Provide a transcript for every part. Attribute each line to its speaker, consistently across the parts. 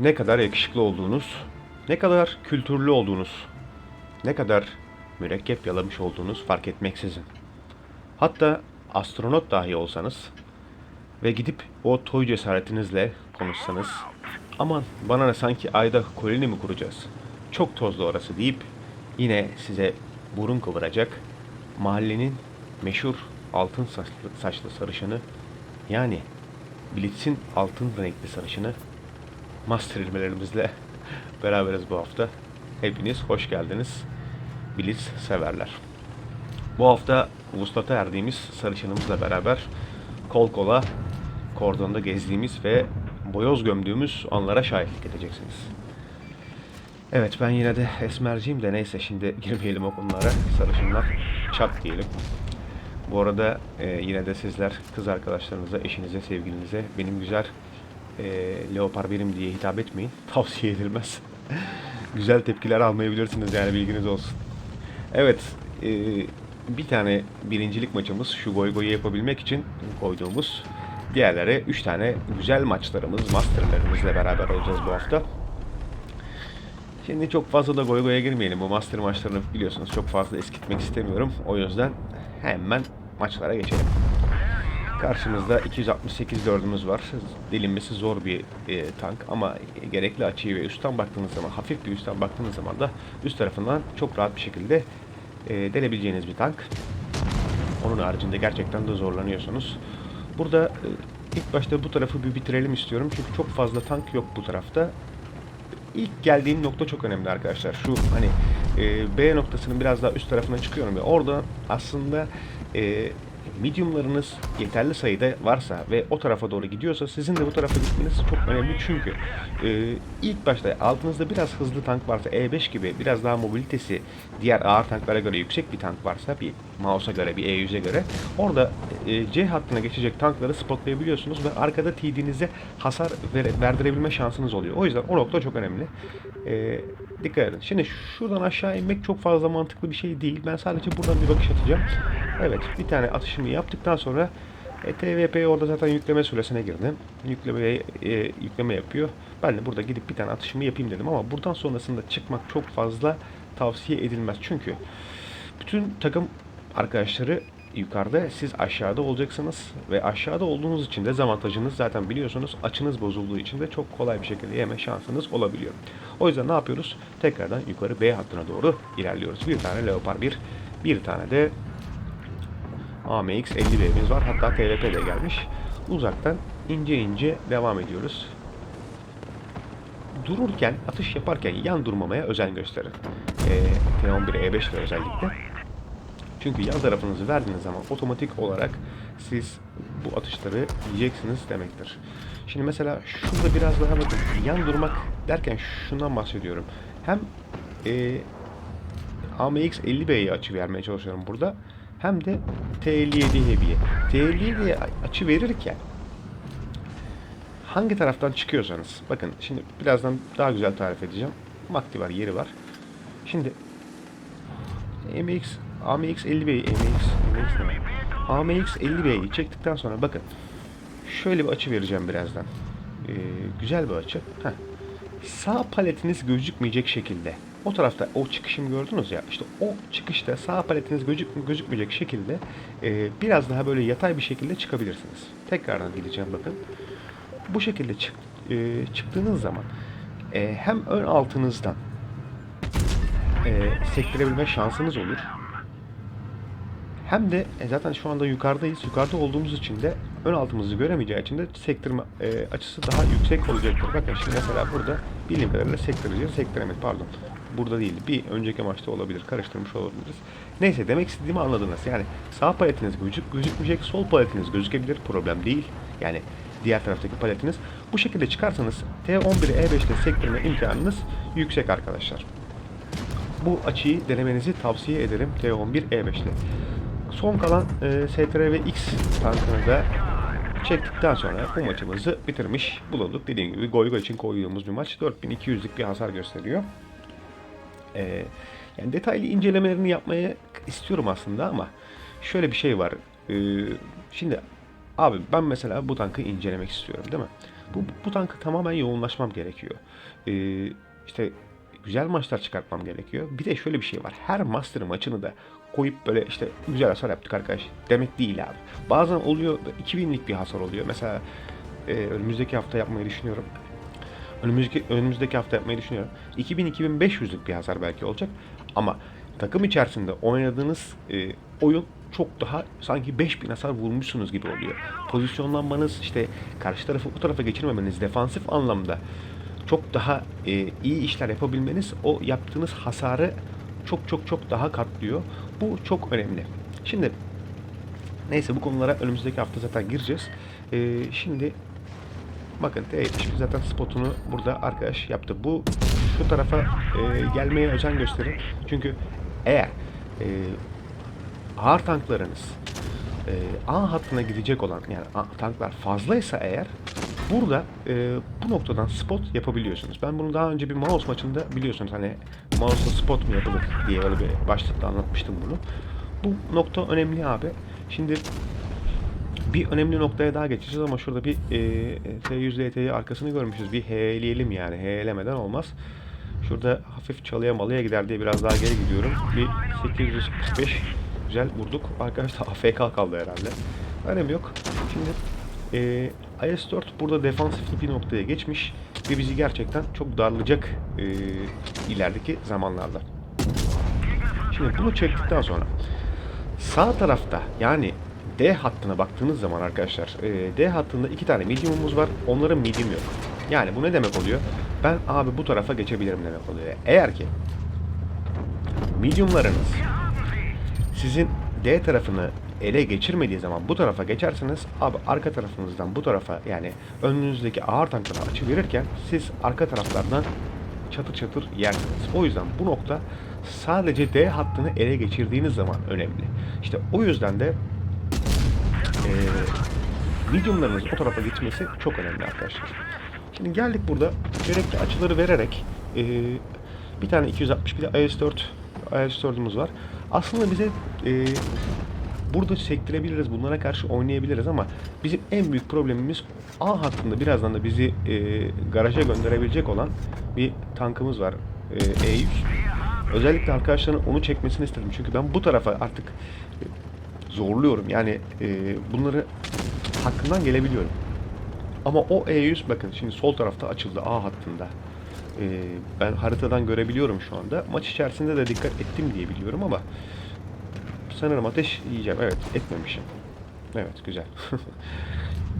Speaker 1: ne kadar yakışıklı olduğunuz, ne kadar kültürlü olduğunuz, ne kadar mürekkep yalamış olduğunuz fark etmeksizin. Hatta astronot dahi olsanız ve gidip o toy cesaretinizle konuşsanız aman bana ne sanki ayda koloni mi kuracağız? Çok tozlu orası deyip yine size burun kıvıracak mahallenin meşhur altın saçlı, saçlı sarışını yani Blitz'in altın renkli sarışını master ilmelerimizle beraberiz bu hafta. Hepiniz hoş geldiniz. Blitz severler. Bu hafta vuslata erdiğimiz sarışınımızla beraber kol kola kordonda gezdiğimiz ve boyoz gömdüğümüz anlara şahitlik edeceksiniz. Evet ben yine de esmerciyim de neyse şimdi girmeyelim o konulara. Sarışınlar çat diyelim. Bu arada e, yine de sizler kız arkadaşlarınıza, eşinize, sevgilinize benim güzel e, leopar birim diye hitap etmeyin. Tavsiye edilmez. güzel tepkiler almayabilirsiniz yani bilginiz olsun. Evet, e, bir tane birincilik maçımız şu goy goyu yapabilmek için koyduğumuz. Diğerleri 3 tane güzel maçlarımız, masterlarımızla beraber olacağız bu hafta. Şimdi çok fazla da goy goya girmeyelim. Bu master maçlarını biliyorsunuz çok fazla eskitmek istemiyorum. O yüzden hemen maçlara geçelim. Karşımızda 268 dördümüz var. Delinmesi zor bir e, tank ama gerekli açıyı ve üstten baktığınız zaman, hafif bir üstten baktığınız zaman da üst tarafından çok rahat bir şekilde e, delebileceğiniz bir tank. Onun haricinde gerçekten de zorlanıyorsunuz. Burada e, ilk başta bu tarafı bir bitirelim istiyorum. Çünkü çok fazla tank yok bu tarafta. İlk geldiğim nokta çok önemli arkadaşlar. Şu hani e, B noktasının biraz daha üst tarafına çıkıyorum ve orada aslında e, mediumlarınız yeterli sayıda varsa ve o tarafa doğru gidiyorsa sizin de bu tarafa gitmeniz çok önemli çünkü e, ilk başta altınızda biraz hızlı tank varsa E5 gibi biraz daha mobilitesi diğer ağır tanklara göre yüksek bir tank varsa bir mouse'a göre bir E100'e göre orada e, C hattına geçecek tankları spotlayabiliyorsunuz ve arkada TD'nize hasar ver, verdirebilme şansınız oluyor. O yüzden o nokta çok önemli. E, dikkat edin. Şimdi şuradan aşağı inmek çok fazla mantıklı bir şey değil. Ben sadece buradan bir bakış atacağım. Evet bir tane atışımı yaptıktan sonra e, TVP orada zaten yükleme süresine girdim. Yüklemeye e, yükleme yapıyor. Ben de burada gidip bir tane atışımı yapayım dedim ama buradan sonrasında çıkmak çok fazla tavsiye edilmez. Çünkü bütün takım arkadaşları yukarıda siz aşağıda olacaksınız ve aşağıda olduğunuz için de dezavantajınız zaten biliyorsunuz açınız bozulduğu için de çok kolay bir şekilde yeme şansınız olabiliyor. O yüzden ne yapıyoruz? Tekrardan yukarı B hattına doğru ilerliyoruz. Bir tane Leopard 1, bir tane de AMX 50B'miz var. Hatta TVP de gelmiş. Uzaktan ince ince devam ediyoruz. Dururken, atış yaparken yan durmamaya özen gösterin. Ee, T11 E5 de özellikle. Çünkü yan tarafınızı verdiğiniz zaman otomatik olarak siz bu atışları yiyeceksiniz demektir. Şimdi mesela şurada biraz daha bakın yan durmak derken şundan bahsediyorum. Hem e, AMX 50B'ye açı vermeye çalışıyorum burada. Hem de T57 Heavy'ye. T57'ye açı verirken hangi taraftan çıkıyorsanız bakın şimdi birazdan daha güzel tarif edeceğim. Vakti var, yeri var. Şimdi MX AMX 50B'yi MX, MX ne? AMX 50B'yi çektikten sonra bakın şöyle bir açı vereceğim birazdan. Ee, güzel bir açı. Heh. Sağ paletiniz gözükmeyecek şekilde. O tarafta o çıkışımı gördünüz ya. işte o çıkışta sağ paletiniz gözük, gözükmeyecek şekilde e, biraz daha böyle yatay bir şekilde çıkabilirsiniz. Tekrardan gideceğim bakın. Bu şekilde çık, e, çıktığınız zaman e, hem ön altınızdan e, sektirebilme şansınız olur. Hem de e, zaten şu anda yukarıdayız. Yukarıda olduğumuz için de ön altımızı göremeyeceği için de sektirme e, açısı daha yüksek olacaktır. Bakın şimdi mesela burada bildiğim kadarıyla sektireceğiz. Sektiremedi pardon. Burada değil. Bir önceki maçta olabilir. Karıştırmış olabiliriz. Neyse demek istediğimi anladınız. Yani sağ paletiniz gözük, gözükmeyecek. Sol paletiniz gözükebilir. Problem değil. Yani diğer taraftaki paletiniz. Bu şekilde çıkarsanız T11'i E5'te sektirme imkanınız yüksek arkadaşlar. Bu açıyı denemenizi tavsiye ederim T11 E5'te. Son kalan e, STR ve X tankını da çektikten sonra bu maçımızı bitirmiş bulunduk. Dediğim gibi Goygo için koyduğumuz bir maç. 4200'lük bir hasar gösteriyor. E, yani detaylı incelemelerini yapmaya istiyorum aslında ama şöyle bir şey var. E, şimdi abi ben mesela bu tankı incelemek istiyorum değil mi? Bu, bu tankı tamamen yoğunlaşmam gerekiyor. Ee, işte güzel maçlar çıkartmam gerekiyor. Bir de şöyle bir şey var. Her master maçını da koyup böyle işte güzel hasar yaptık arkadaş demek değil abi. Bazen oluyor 2000'lik bir hasar oluyor. Mesela e, önümüzdeki hafta yapmayı düşünüyorum. Önümüzdeki, önümüzdeki hafta yapmayı düşünüyorum. 2000-2500'lük bir hasar belki olacak. Ama takım içerisinde oynadığınız e, oyun çok daha sanki 5000 hasar vurmuşsunuz gibi oluyor. Pozisyonlanmanız işte karşı tarafı bu tarafa geçirmemeniz defansif anlamda çok daha e, iyi işler yapabilmeniz o yaptığınız hasarı çok çok çok daha katlıyor. Bu çok önemli. Şimdi neyse bu konulara önümüzdeki hafta zaten gireceğiz. E, şimdi bakın T70 zaten spotunu burada arkadaş yaptı. Bu şu tarafa e, gelmeye özen gösterin. Çünkü eğer e, ağır tanklarınız e, A hattına gidecek olan yani tanklar fazlaysa eğer burada e, bu noktadan spot yapabiliyorsunuz. Ben bunu daha önce bir mouse maçında biliyorsunuz hani mouse'la spot mu yapılır diye öyle bir başlıkta anlatmıştım bunu. Bu nokta önemli abi. Şimdi bir önemli noktaya daha geçeceğiz ama şurada bir e, T100 LT'yi arkasını görmüşüz. Bir heyeleyelim yani. Heyelemeden olmaz. Şurada hafif çalıya malıya gider diye biraz daha geri gidiyorum. Bir 845 güzel vurduk. Arkadaşlar AFK kaldı herhalde. Önemi yok. Şimdi e, IS-4 burada defansifli bir noktaya geçmiş ve bizi gerçekten çok darlayacak e, ilerideki zamanlarda. Şimdi bunu çektikten sonra sağ tarafta yani D hattına baktığınız zaman arkadaşlar e, D hattında iki tane medium'umuz var. Onların medium yok. Yani bu ne demek oluyor? Ben abi bu tarafa geçebilirim demek oluyor. Eğer ki medium'larınız sizin D tarafını ele geçirmediği zaman bu tarafa geçerseniz abi arka tarafınızdan bu tarafa yani önünüzdeki ağır tanklara açı siz arka taraflardan çatır çatır yersiniz. O yüzden bu nokta sadece D hattını ele geçirdiğiniz zaman önemli. İşte o yüzden de e, mediumlarınız o tarafa gitmesi çok önemli arkadaşlar. Şimdi geldik burada gerekli açıları vererek e, bir tane 260 bir de IS-4 IS-4'ümüz var. Aslında bize e, burada sektirebiliriz, bunlara karşı oynayabiliriz ama bizim en büyük problemimiz A hattında birazdan da bizi e, garaja gönderebilecek olan bir tankımız var. E, E100. Özellikle arkadaşların onu çekmesini istedim. Çünkü ben bu tarafa artık e, zorluyorum. Yani e, bunları hakkından gelebiliyorum. Ama o E100 bakın şimdi sol tarafta açıldı A hattında. E, ben haritadan görebiliyorum şu anda. Maç içerisinde de dikkat ettim diye biliyorum ama sanırım ateş yiyeceğim. Evet etmemişim. Evet güzel.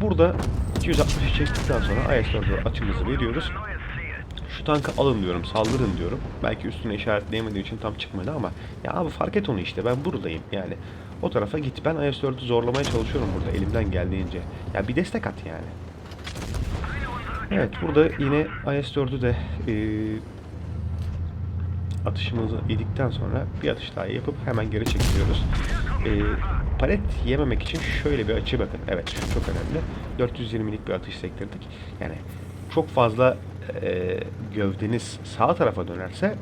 Speaker 1: Burada 260'ı çektikten sonra IS-4'e açımızı veriyoruz. Şu tankı alın diyorum, saldırın diyorum. Belki üstüne işaretleyemediği için tam çıkmadı ama ya abi fark et onu işte ben buradayım yani. O tarafa git. Ben IS-4'ü zorlamaya çalışıyorum burada elimden geldiğince. Ya bir destek at yani. Evet burada yine IS-4'ü de e, atışımızı yedikten sonra bir atış daha yapıp hemen geri çekiliyoruz. E, palet yememek için şöyle bir açı bakın. Evet çok önemli. 420'lik bir atış sektirdik. Yani çok fazla e, gövdeniz sağ tarafa dönerse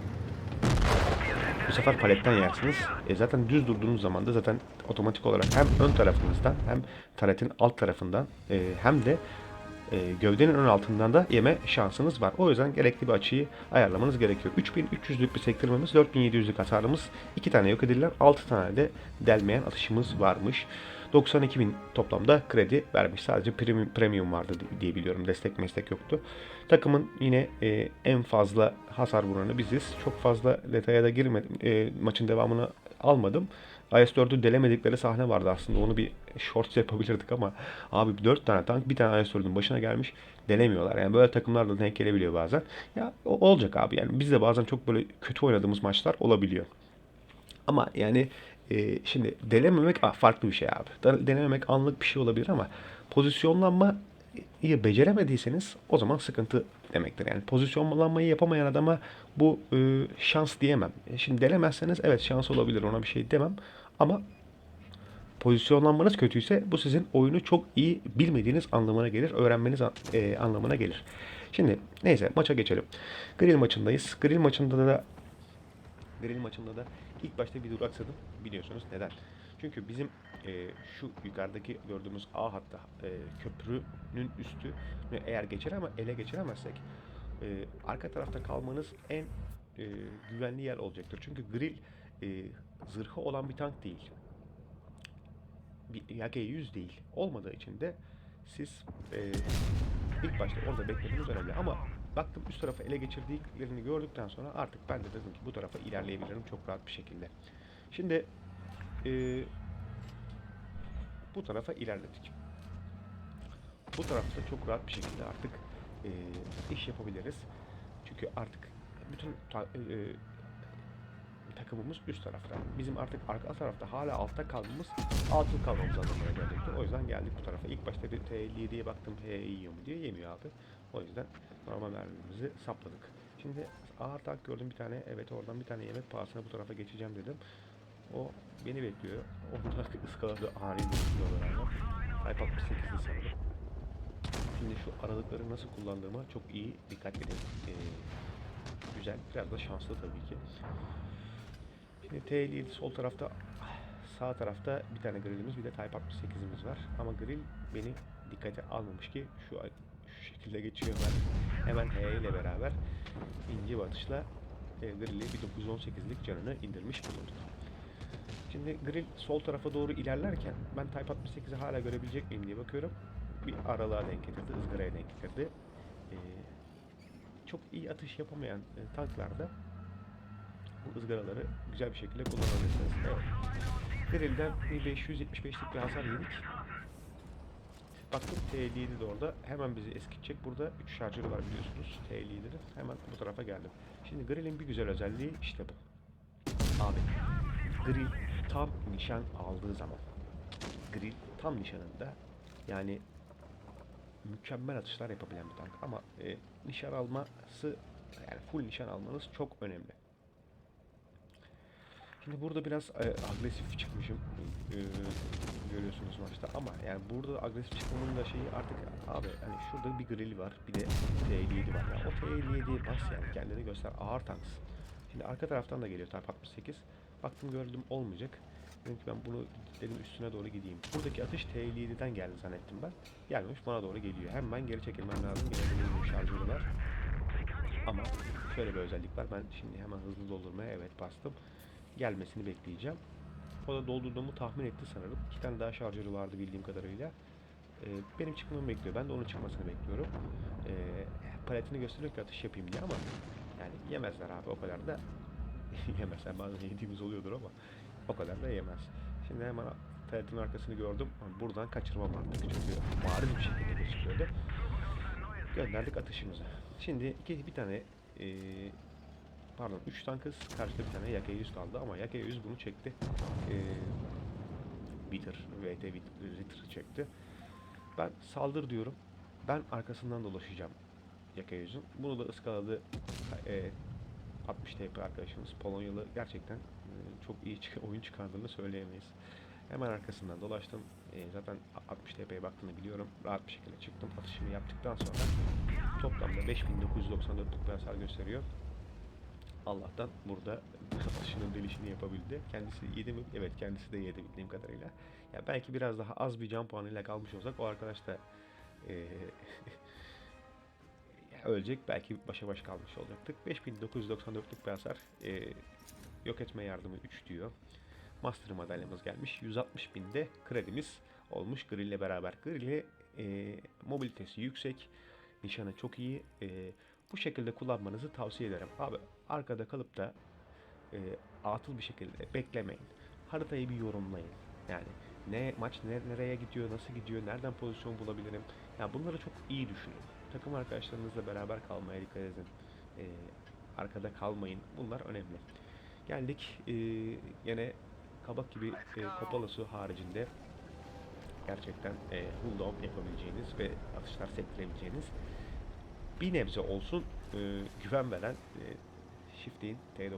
Speaker 1: bu sefer paletten yersiniz. E zaten düz durduğunuz zaman da zaten otomatik olarak hem ön tarafınızdan hem taretin alt tarafından e, hem de e, gövdenin ön altından da yeme şansınız var. O yüzden gerekli bir açıyı ayarlamanız gerekiyor. 3300'lük bir sektirmemiz, 4700'lük hasarımız, 2 tane yok edilen, 6 tane de delmeyen atışımız varmış. 92.000 toplamda kredi vermiş. Sadece premium, premium vardı diye biliyorum. Destek meslek yoktu. Takımın yine e, en fazla hasar vuranı biziz. Çok fazla detaya da girmedim. E, maçın devamını almadım. IS-4'ü delemedikleri sahne vardı aslında. Onu bir short yapabilirdik ama abi 4 tane tank bir tane IS-4'ün başına gelmiş. Delemiyorlar. Yani böyle takımlarla denk gelebiliyor bazen. Ya olacak abi. Yani biz de bazen çok böyle kötü oynadığımız maçlar olabiliyor. Ama yani e, şimdi delememek farklı bir şey abi. Da- Denememek anlık bir şey olabilir ama pozisyonlanmayı beceremediyseniz o zaman sıkıntı demektir. Yani pozisyonlanmayı yapamayan adama bu e, şans diyemem. E, Şimdi denemezseniz evet şans olabilir ona bir şey demem. Ama pozisyonlanmanız kötüyse bu sizin oyunu çok iyi bilmediğiniz anlamına gelir. Öğrenmeniz e, anlamına gelir. Şimdi neyse maça geçelim. Grill maçındayız. Grill maçında da Grill maçında da ilk başta bir duraksadım biliyorsunuz neden? Çünkü bizim e, şu yukarıdaki gördüğümüz A hatta e, köprünün üstü eğer geçer ama ele geçiremezsek e, arka tarafta kalmanız en e, güvenli yer olacaktır. Çünkü grill e, zırhı olan bir tank değil. Bir Yage 100 değil. Olmadığı için de siz e, ilk başta orada beklemeniz önemli. Ama baktım üst tarafı ele geçirdiklerini gördükten sonra artık ben de dedim ki bu tarafa ilerleyebilirim çok rahat bir şekilde. Şimdi e, bu tarafa ilerledik. Bu tarafta çok rahat bir şekilde artık e, iş yapabiliriz. Çünkü artık bütün ta- e, takımımız üst tarafta. Bizim artık arka tarafta hala altta kalmamız altın kalmamız anlamına gelecektir. O yüzden geldik bu tarafa. İlk başta bir T57'ye baktım T yiyor mu diye yemiyor abi. O yüzden normal mermimizi sapladık. Şimdi ağır tank gördüm bir tane. Evet oradan bir tane yemek pahasına bu tarafa geçeceğim dedim. O beni bekliyor. Onu da ıskaladı ani bir beraber. Type 68'de sanırım. Şimdi şu aralıkları nasıl kullandığıma çok iyi dikkat edin. Ee, güzel. Biraz da şanslı tabii ki. Şimdi T57 sol tarafta sağ tarafta bir tane grillimiz bir de Type 68'imiz var. Ama grill beni dikkate almamış ki şu şu şekilde geçiyor ben. Hemen H ile beraber ince bir atışla e, grill'i 1918'lik canını indirmiş bulunduk. Şimdi grill sol tarafa doğru ilerlerken ben Type 68'i hala görebilecek miyim diye bakıyorum. Bir aralığa denk getirdi, ızgaraya denk getirdi. Ee, çok iyi atış yapamayan e, tanklarda bu ızgaraları güzel bir şekilde kullanabilirsiniz. Evet. Grill'den bir 575'lik bir hasar yedik. Baktım T57 de orada. Hemen bizi eskitecek. Burada 3 şarjörü var biliyorsunuz. T57'de. Hemen bu tarafa geldim. Şimdi grill'in bir güzel özelliği işte bu. Abi grill tam nişan aldığı zaman grill tam nişanında yani mükemmel atışlar yapabilen bir tank ama e, nişan alması yani full nişan almanız çok önemli. Şimdi burada biraz e, agresif çıkmışım. E, görüyorsunuz maçta ama yani burada da agresif çıkmamın da şeyi artık abi hani şurada bir grill var bir de T57 var. Yani o T57'ye bas yani kendini göster ağır tanksın. Şimdi arka taraftan da geliyor Type 68. Baktım gördüm olmayacak. Dedim ki ben bunu dedim üstüne doğru gideyim. Buradaki atış T57'den geldi zannettim ben. Gelmemiş bana doğru geliyor. Hemen geri çekilmem lazım. Benim şarjörü var. Ama şöyle bir özellik var. Ben şimdi hemen hızlı doldurmaya evet bastım. Gelmesini bekleyeceğim. O da doldurduğumu tahmin etti sanırım. İki tane daha şarjörü vardı bildiğim kadarıyla. Ee, benim çıkmamı bekliyor. Ben de onun çıkmasını bekliyorum. Ee, paletini gösteriyor ki atış yapayım diye ama yani yemezler abi o kadar da yemezler. Bazen yediğimiz oluyordur ama o kadar da yemez. Şimdi hemen paletin arkasını gördüm. Buradan kaçırmam artık çünkü bariz bir şekilde gözüküyordu. Gönderdik atışımızı. Şimdi iki, bir tane ee, pardon 3 tankız karşıda bir tane Yake 100 kaldı ama Yake 100 bunu çekti. Ee, Bitter, VT Bitter çekti. Ben saldır diyorum. Ben arkasından dolaşacağım Yaka yüzün. Bunu da ıskaladı e, 60 TP arkadaşımız. Polonyalı gerçekten e, çok iyi oyun çıkardığını söyleyemeyiz. Hemen arkasından dolaştım. E, zaten 60 TP'ye baktığını biliyorum. Rahat bir şekilde çıktım. Atışımı yaptıktan sonra toplamda 5994'lük bir hasar gösteriyor. Allah'tan burada atışının delişini yapabildi. Kendisi yedi mi? Evet kendisi de yedi bildiğim kadarıyla. Ya belki biraz daha az bir can puanıyla kalmış olsak o arkadaş da e, ölecek belki başa baş kalmış olacaktık. 5994'lük bir hasar. E, yok etme yardımı 3 diyor. Master madalyamız gelmiş. 160 binde kredimiz olmuş Grill ile beraber. Grill'i e, mobilitesi yüksek. Nişanı çok iyi. E, bu şekilde kullanmanızı tavsiye ederim. Abi arkada kalıp da e, atıl bir şekilde beklemeyin. Haritayı bir yorumlayın. Yani ne maç ne, nereye gidiyor, nasıl gidiyor, nereden pozisyon bulabilirim. Yani bunları çok iyi düşünün. Takım arkadaşlarınızla beraber kalmaya dikkat edin. E, arkada kalmayın. Bunlar önemli. Geldik e, yine kabak gibi e, Kopala su haricinde gerçekten e, hold up yapabileceğiniz ve atışlar sektirebileceğiniz bir nebze olsun e, güven veren e, Shifty'in T95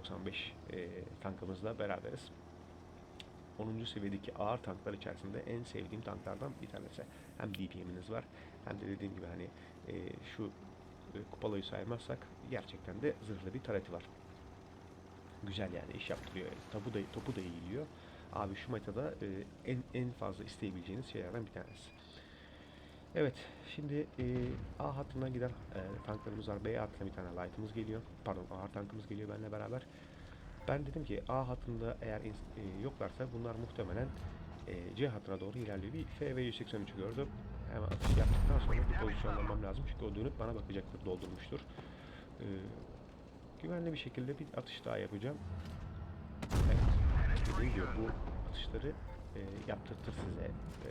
Speaker 1: e, tankımızla beraberiz. 10. seviyedeki ağır tanklar içerisinde en sevdiğim tanklardan bir tanesi. Hem DPM'iniz var hem de dediğim gibi hani e, şu e, Kupalo'yu saymazsak gerçekten de zırhlı bir tareti var. Güzel yani iş yaptırıyor. Topu da, topu da iyiliyor. Abi şu metada e, en en fazla isteyebileceğiniz şeylerden bir tanesi. Evet, şimdi e, A hattından giden e, tanklarımız var. B hattına bir tane light'ımız geliyor. Pardon, A tankımız geliyor benimle beraber. Ben dedim ki A hattında eğer e, yoklarsa bunlar muhtemelen e, C hattına doğru ilerliyor. Bir FV 183'ü gördüm. Hemen atış yaptıktan sonra bir pozisyonlanmam lazım. Çünkü o dönüp bana bakacaktır, doldurmuştur. E, güvenli bir şekilde bir atış daha yapacağım. Evet, dediğim gibi bu atışları e, yaptırtır size e,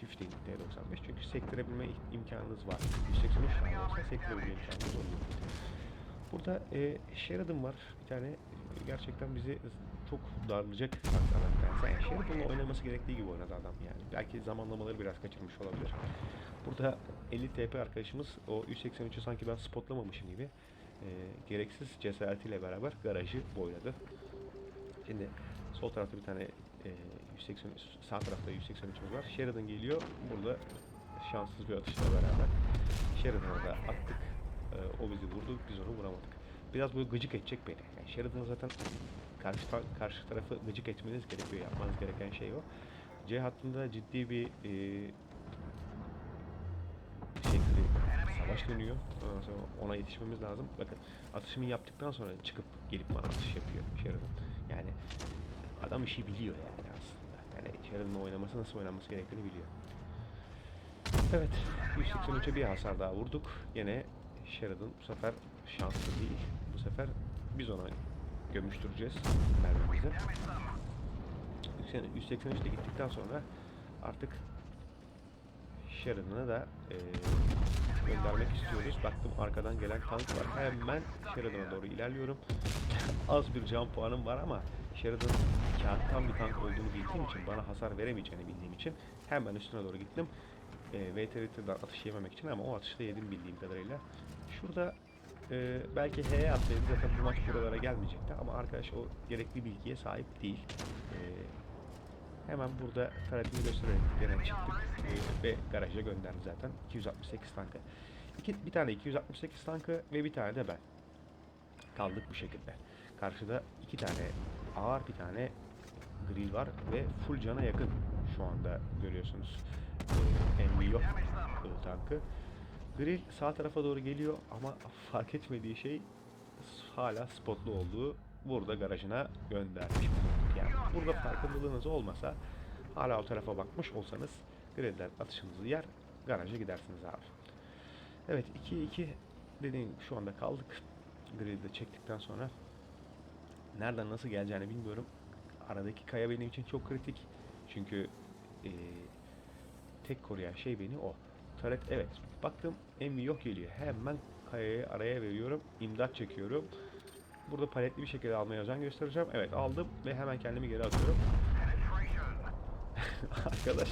Speaker 1: çiftliğin T95 çünkü sektirebilme imkanınız var. 183 tane olsa sektirebilme imkanınız oluyor. Burada e, Sheridan var bir tane gerçekten bizi çok darlayacak tanesi. Yani Sheridan'la oynaması gerektiği gibi oynadı adam yani. Belki zamanlamaları biraz kaçırmış olabilir. Burada 50 TP arkadaşımız o 183'ü sanki ben spotlamamışım gibi e, gereksiz cesaretiyle beraber garajı boyladı. Şimdi sol tarafta bir tane e, 180 sağ tarafta 183'ümüz var. Sheridan geliyor. Burada şanssız bir atışla beraber Sheridan'a da attık. E, o bizi vurdu. Biz onu vuramadık. Biraz böyle gıcık edecek beni. Yani Sheridan'a zaten karşı ta- karşı tarafı gıcık etmeniz gerekiyor. Yapmanız gereken şey o. C hattında ciddi bir e, savaş dönüyor. Ondan sonra ona yetişmemiz lazım. Bakın atışımı yaptıktan sonra çıkıp gelip bana atış yapıyor Sheridan. Yani adam işi biliyor yani aslında. Yani Sheridan'ın oynaması nasıl oynanması gerektiğini biliyor. Evet, 183'e bir hasar daha vurduk. Yine Sheridan bu sefer şanslı değil. Sefer biz ona gömüştüreceğiz mermimizi. 183'te gittikten sonra artık Sheridan'ı da e, göndermek istiyoruz. Baktım arkadan gelen tank var. Hemen Sheridan'a doğru ilerliyorum. Az bir can puanım var ama Sheridan kağıttan bir tank olduğunu bildiğim için, bana hasar veremeyeceğini bildiğim için hemen üstüne doğru gittim. E, VTRT'den atış yememek için ama o atışta yedim bildiğim kadarıyla. Şurada e, belki H'ye atsaydı zaten bu maç buralara gelmeyecekti ama arkadaş o gerekli bilgiye sahip değil. E, Hemen burada taretini göstererek gene çıktık Ee, ve garaja gönderdi zaten 268 tankı. İki, bir tane 268 tankı ve bir tane de ben. Kaldık bu şekilde. Karşıda iki tane ağır bir tane grill var ve full cana yakın şu anda görüyorsunuz. Ee, yok tankı. Grill sağ tarafa doğru geliyor ama fark etmediği şey hala spotlu olduğu burada garajına göndermiş. Yani burada farkındalığınız olmasa hala o tarafa bakmış olsanız griller atışınızı yer garaja gidersiniz abi. Evet 2-2 dediğim gibi şu anda kaldık. Grill'i de çektikten sonra nereden nasıl geleceğini bilmiyorum. Aradaki kaya benim için çok kritik. Çünkü e, tek koruyan şey beni o. Taret evet baktım emmi yok geliyor. Hemen kayayı araya veriyorum. imdat çekiyorum. Burada paletli bir şekilde almaya özen göstereceğim. Evet aldım ve hemen kendimi geri atıyorum. Arkadaş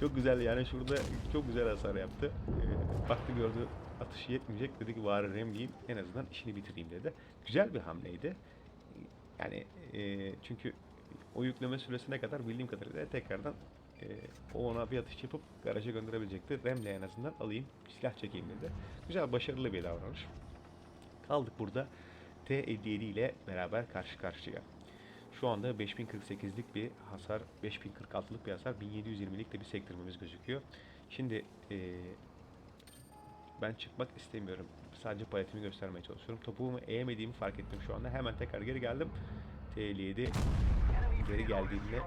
Speaker 1: çok güzel yani şurada çok güzel hasar yaptı. Ee, baktı gördü atışı yetmeyecek dedi ki bari remleyeyim en azından işini bitireyim dedi. Güzel bir hamleydi. Yani e, çünkü o yükleme süresine kadar bildiğim kadarıyla tekrardan e, o ona bir atış yapıp garaja gönderebilecekti. Remle en azından alayım silah çekeyim dedi. Güzel başarılı bir davranış. Kaldık burada. T57 ile beraber karşı karşıya. Şu anda 5048'lik bir hasar, 5046'lık bir hasar, 1720'lik de bir sektirmemiz gözüküyor. Şimdi e, ben çıkmak istemiyorum. Sadece paletimi göstermeye çalışıyorum. Topuğumu eğemediğimi fark ettim şu anda. Hemen tekrar geri geldim. T57 geri geldiğinde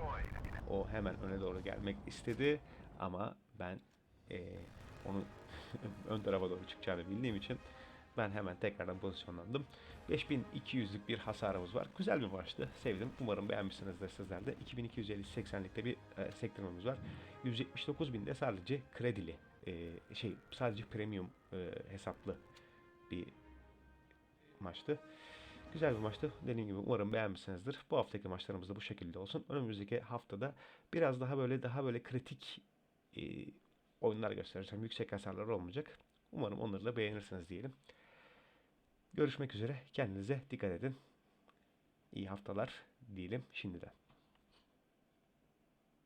Speaker 1: o hemen öne doğru gelmek istedi. Ama ben e, onu ön tarafa doğru çıkacağını bildiğim için ben hemen tekrardan pozisyonlandım. 5200'lük bir hasarımız var. Güzel bir maçtı. Sevdim. Umarım beğenmişsinizdir sizler de. 2250-80'likte bir e, sektirmemiz var. 179.000'de sadece kredili e, şey sadece premium e, hesaplı bir maçtı. Güzel bir maçtı. Dediğim gibi umarım beğenmişsinizdir. Bu haftaki maçlarımız da bu şekilde olsun. Önümüzdeki haftada biraz daha böyle daha böyle kritik e, oyunlar göstereceğim. Yüksek hasarlar olmayacak. Umarım onları da beğenirsiniz diyelim. Görüşmek üzere. Kendinize dikkat edin. İyi haftalar diyelim şimdiden.